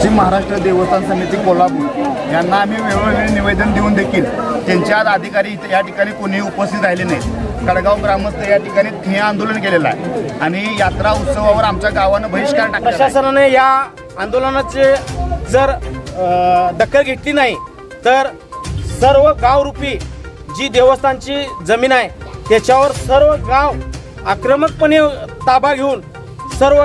श्री महाराष्ट्र देवस्थान समिती कोल्हापूर. यांना आम्ही वेळोवेळी निवेदन देऊन देखील त्यांच्या अधिकारी या ठिकाणी कोणीही उपस्थित राहिले नाहीत. कडगाव ग्रामस्थ या ठिकाणी ठिय आंदोलन केलेलं आहे. आणि यात्रा उत्सवावर आमच्या गावानं बहिष्कार टाकला प्रशासनाने या आंदोलनाचे जर दखल घेतली नाही तर सर्व गावरूपी जी देवस्थानची जमीन आहे त्याच्यावर सर्व गाव आक्रमकपणे ताबा घेऊन सर्व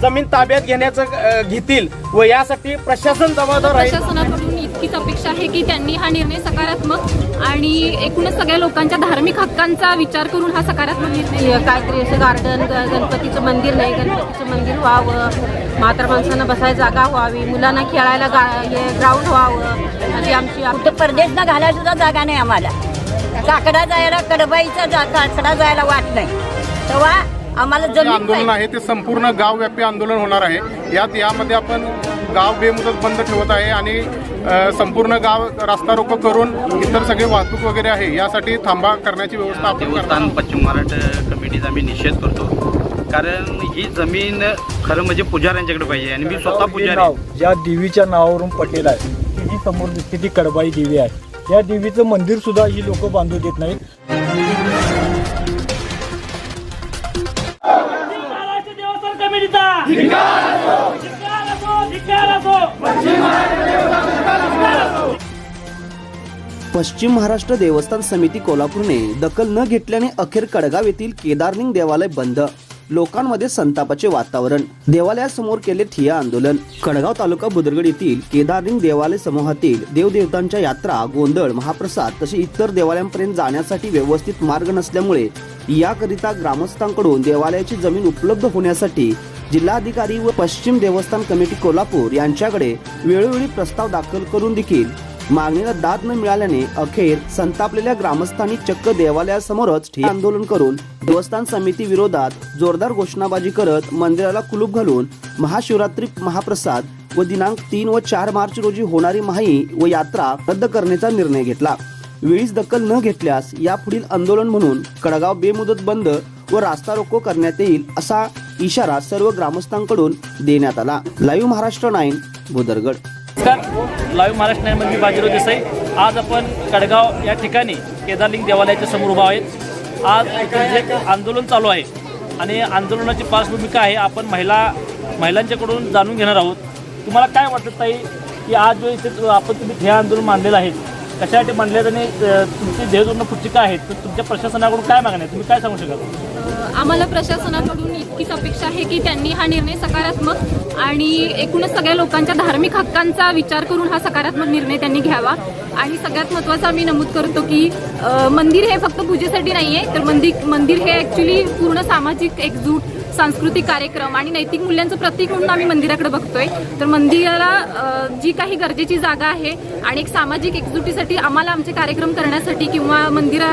जमीन ताब्यात घेण्याचं घेतील व यासाठी प्रशासन जबाबदार प्रशासनाकडून इतकीच अपेक्षा आहे की त्यांनी हा निर्णय सकारात्मक आणि एकूणच सगळ्या लोकांच्या धार्मिक हक्कांचा विचार करून हा सकारात्मक निर्णय काहीतरी असं गार्डन ग- गणपतीचं मंदिर नाही गणपतीचं मंदिर व्हावं म्हातार माणसांना बसायला जागा व्हावी मुलांना खेळायला गा ग्राउंड व्हावं अशी आमची कुठं परदेशला घालायला सुद्धा जागा नाही आम्हाला. काकडा जायला कडबाईचा जा काकडा जायला वाट नाही. तेव्हा आम्हाला जमीन आंदोलन. आहे ते संपूर्ण गावव्यापी आंदोलन होणार आहे. यात यामध्ये आपण गाव बेमुदत बंद ठेवत आहे आणि संपूर्ण गाव रास्ता रोको करून इतर सगळे वाहतूक वगैरे आहे. यासाठी थांबा करण्याची व्यवस्था आपण पश्चिम महाराष्ट्र कमिटीचा आम्ही निषेध करतो. कारण ही जमीन खरं म्हणजे पुजाऱ्यांच्याकडे पाहिजे आणि मी स्वतः पुजारी. ज्या देवीच्या नावावरून पटेल आहे ती जी समोर दिसते ती कडबाई देवी आहे. या देवीचं मंदिर सुद्धा ही लोक बांधू देत नाहीत. देवस्थान पश्चिम महाराष्ट्र देवस्थान समिती कोल्हापूरने दखल न घेतल्याने अखेर कडगाव येथील केदारलिंग देवालय बंद लोकांमध्ये संतापाचे वातावरण देवालयासमोर केले ठिया आंदोलन. कडगाव तालुका बुदरगड येथील केदारलिंग देवालय समूहातील देवदेवतांच्या यात्रा गोंधळ महाप्रसाद तसे इतर देवालयांपर्यंत जाण्यासाठी व्यवस्थित मार्ग नसल्यामुळे याकरिता ग्रामस्थांकडून देवालयाची जमीन उपलब्ध होण्यासाठी जिल्हाधिकारी व पश्चिम देवस्थान कमिटी कोल्हापूर यांच्याकडे वेळोवेळी प्रस्ताव दाखल करून देखील मागणीला दाद न मिळाल्याने अखेर संतापलेल्या ग्रामस्थांनी चक्क देवालयासमोरच ठिय्या आंदोलन करून देवस्थान समिती विरोधात जोरदार घोषणाबाजी करत मंदिराला कुलूप घालून महाशिवरात्री महाप्रसाद व दिनांक तीन व चार मार्च रोजी होणारी माही व यात्रा रद्द करण्याचा निर्णय घेतला. वेळीच दखल न घेतल्यास यापुढील आंदोलन म्हणून कडगाव बेमुदत बंद व रास्ता रोको करण्यात येईल असा इशारा सर्व ग्रामस्थांकडून देण्यात आला. लाईव्ह महाराष्ट्र नाईन भुदरगड नमस्कार. लाईव्ह महाराष्ट्र नाईनमध्ये बाजीराव देसाई. आज आपण कडगाव या ठिकाणी केदारलिंग देवालयाच्या समोर उभा आहेत. आज इथे जे आंदोलन चालू आहे आणि आंदोलनाची पार्श्वभूमिका आहे आपण महिला महिलांच्याकडून जाणून घेणार आहोत. तुम्हाला काय वाटत ताई की आज जो इथे आपण तुम्ही हे आंदोलन मानलेलं आहे कशासाठी मानले आणि तुमची ध्येयधोरणं पुढची काय आहेत तर तुमच्या प्रशासनाकडून काय मागण्या आहे तुम्ही काय सांगू शकाल? आम्हाला प्रशासनाकडून इतकीच अपेक्षा आहे की त्यांनी हा निर्णय सकारात्मक आणि एकूणच सगळ्या लोकांच्या धार्मिक हक्कांचा विचार करून हा सकारात्मक निर्णय त्यांनी घ्यावा. आणि सगळ्यात महत्त्वाचं आम्ही नमूद करतो की मंदिर हे फक्त पूजेसाठी नाही आहे तर मंदिर मंदिर हे ॲक्च्युली पूर्ण सामाजिक एकजूट सांस्कृतिक कार्यक्रम आणि नैतिक मूल्यांचं प्रतीक म्हणून आम्ही मंदिराकडे बघतोय. तर मंदिराला जी काही गरजेची जागा आहे आणि एक सामाजिक एकजुटीसाठी आम्हाला आमचे कार्यक्रम करण्यासाठी किंवा मंदिरा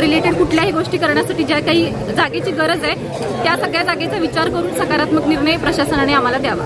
रिलेटेड कुठल्याही गोष्टी करण्यासाठी ज्या काही जागेची गरज आहे त्या सगळ्या जागेचा विचार करून सकारात्मक निर्णय प्रशासनाने आम्हाला द्यावा.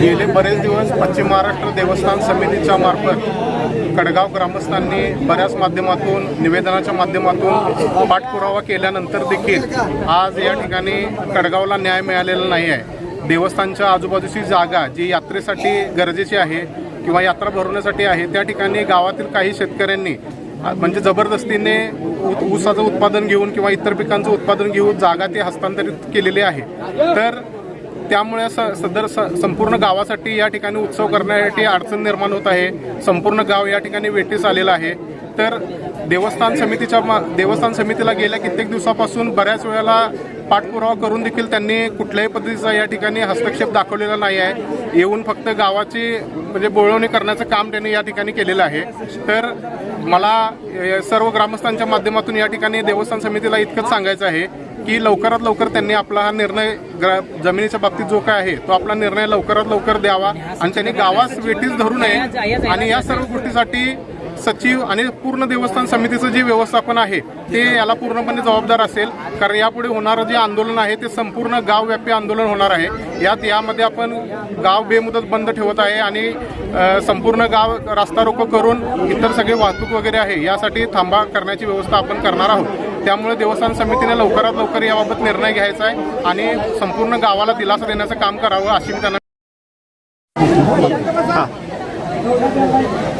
गेले बरेच दिवस पश्चिम महाराष्ट्र देवस्थान समितीच्या मार्फत कडगाव ग्रामस्थांनी बऱ्याच माध्यमातून निवेदनाच्या माध्यमातून पाठपुरावा केल्यानंतर देखील आज या ठिकाणी कडगावला न्याय मिळालेला नाही आहे. देवस्थानच्या आजूबाजूची जागा जी यात्रेसाठी गरजेची आहे किंवा यात्रा भरवण्यासाठी आहे त्या ठिकाणी गावातील काही शेतकऱ्यांनी म्हणजे जबरदस्तीने ऊ- ऊसाचं उत्पादन घेऊन किंवा इतर पिकांचं उत्पादन घेऊन जागा ते हस्तांतरित केलेली आहे. तर त्यामुळे स सदर स संपूर्ण गावासाठी या ठिकाणी उत्सव करण्यासाठी अडचण निर्माण होत आहे. संपूर्ण गाव या ठिकाणी वेटीस आलेलं आहे. तर देवस्थान समितीच्या मा देवस्थान समितीला गेल्या कित्येक दिवसापासून बऱ्याच वेळेला पाठपुरावा करून देखील त्यांनी कुठल्याही पद्धतीचा या ठिकाणी हस्तक्षेप दाखवलेला नाही आहे. येऊन फक्त गावाची म्हणजे बोळवणी करण्याचं काम त्यांनी या ठिकाणी केलेलं आहे. तर मला सर्व ग्रामस्थांच्या माध्यमातून या ठिकाणी देवस्थान समितीला इतकंच सांगायचं आहे. की लवकरात लवकर त्यांनी आपला हा निर्णय ग्रा जमिनीच्या बाबतीत जो काय आहे तो आपला निर्णय लवकरात लवकर द्यावा आणि त्यांनी गावास वेटीस धरू नये. आणि या सर्व गोष्टीसाठी सचिव आणि पूर्ण देवस्थान समितीचं जे व्यवस्थापन आहे ते याला पूर्णपणे जबाबदार असेल. कारण यापुढे होणारं जे आंदोलन आहे ते संपूर्ण गावव्यापी आंदोलन होणार आहे. यात यामध्ये आपण गाव बेमुदत बंद ठेवत आहे आणि संपूर्ण गाव रास्ता रोको करून इतर सगळे वाहतूक वगैरे आहे यासाठी थांबा करण्याची व्यवस्था आपण करणार आहोत. त्यामुळे देवस्थान समितीने लवकरात लवकर याबाबत निर्णय घ्यायचा आहे आणि संपूर्ण गावाला दिलासा देण्याचं काम करावं अशी मी त्यांना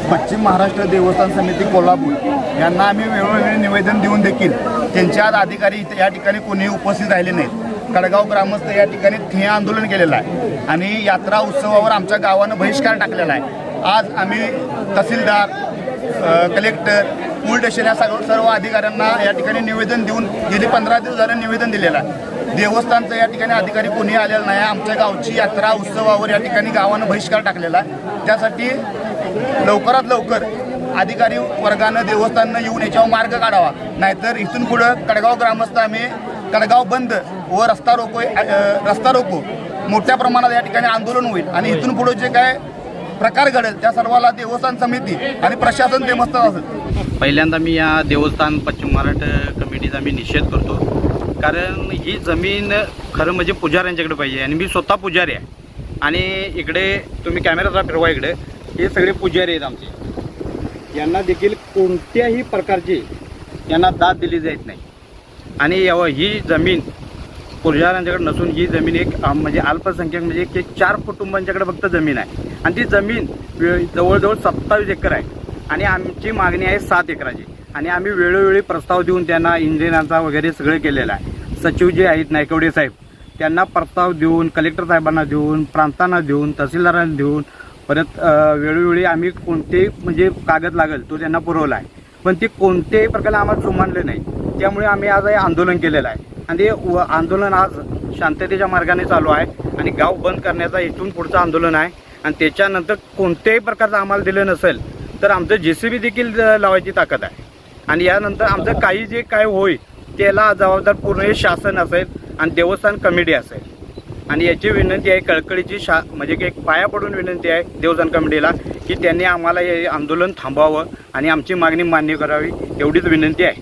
पश्चिम महाराष्ट्र देवस्थान समिती कोल्हापूर यांना आम्ही वेळोवेळी निवेदन देऊन देखील त्यांच्या आज अधिकारी इथे या ठिकाणी कोणीही उपस्थित राहिले नाहीत. कडगाव ग्रामस्थ या ठिकाणी ठिया आंदोलन केलेलं आहे आणि यात्रा उत्सवावर आमच्या गावानं बहिष्कार टाकलेला आहे. आज आम्ही तहसीलदार कलेक्टर पोलीस स्टेशन या सर्व सर्व अधिकाऱ्यांना या ठिकाणी निवेदन देऊन गेली पंधरा दिवस झालं निवेदन दिलेलं आहे. देवस्थानचं या ठिकाणी अधिकारी कोणी आलेला नाही आमच्या गावची यात्रा उत्सवावर या ठिकाणी गावानं बहिष्कार टाकलेला आहे. त्यासाठी लवकरात लवकर अधिकारी वर्गानं देवस्थाननं येऊन याच्यावर मार्ग काढावा. नाहीतर इथून पुढं कडगाव ग्रामस्थ आम्ही कडगाव बंद व रस्ता रोको रस्ता रोको. मोठ्या प्रमाणात या ठिकाणी आंदोलन होईल. आणि इथून पुढे जे काय प्रकार घडेल त्या सर्वाला देवस्थान समिती आणि प्रशासन देवस्थान असेल पहिल्यांदा मी या देवस्थान पश्चिम महाराष्ट्र कमिटीचा मी निषेध करतो. कारण ही जमीन खरं म्हणजे पुजाऱ्यांच्याकडे पाहिजे आणि मी स्वतः पुजारी आहे. आणि इकडे तुम्ही कॅमेराचा फिरवा इकडे. हे सगळे पुजारी आहेत आमचे. यांना देखील कोणत्याही प्रकारची यांना दाद दिली जात नाही. आणि याव ही जमीन पुजाऱ्यांच्याकडे नसून ही जमीन एक म्हणजे अल्पसंख्याक म्हणजे एक चार कुटुंबांच्याकडे फक्त जमीन आहे. आणि ती जमीन जवळजवळ सत्तावीस एकर आहे. आणि आमची मागणी आहे सात एकराची. आणि आम्ही वेळोवेळी प्रस्ताव देऊन त्यांना इंजिनियरांचा वगैरे सगळं केलेलं आहे. सचिव जे आहेत नायकवडे साहेब त्यांना प्रस्ताव देऊन कलेक्टर साहेबांना देऊन प्रांतांना देऊन तहसीलदारांना देऊन परत वेळोवेळी आम्ही कोणतेही म्हणजे कागद लागेल तो त्यांना पुरवला आहे. पण ते कोणत्याही प्रकारे आम्हाला जुमानले नाही. त्यामुळे आम्ही आज हे आंदोलन केलेलं आहे. आणि ते व- आंदोलन आज शांततेच्या मार्गाने चालू आहे. आणि गाव बंद करण्याचा इथून पुढचं आंदोलन आहे. आणि त्याच्यानंतर कोणत्याही प्रकारचं आम्हाला दिलं नसेल तर आमचं जे सी बी देखील लावायची ताकद आहे. आणि यानंतर आमचं काही जे काय होईल त्याला जबाबदार पूर्ण हे शासन असेल आणि देवस्थान कमिटी असेल. आणि याची विनंती आहे कळकळीची शा म्हणजे की एक पाया पडून विनंती आहे देवस्थान कमिटीला की त्यांनी आम्हाला हे आंदोलन थांबवावं आणि आमची मागणी मान्य करावी एवढीच विनंती आहे.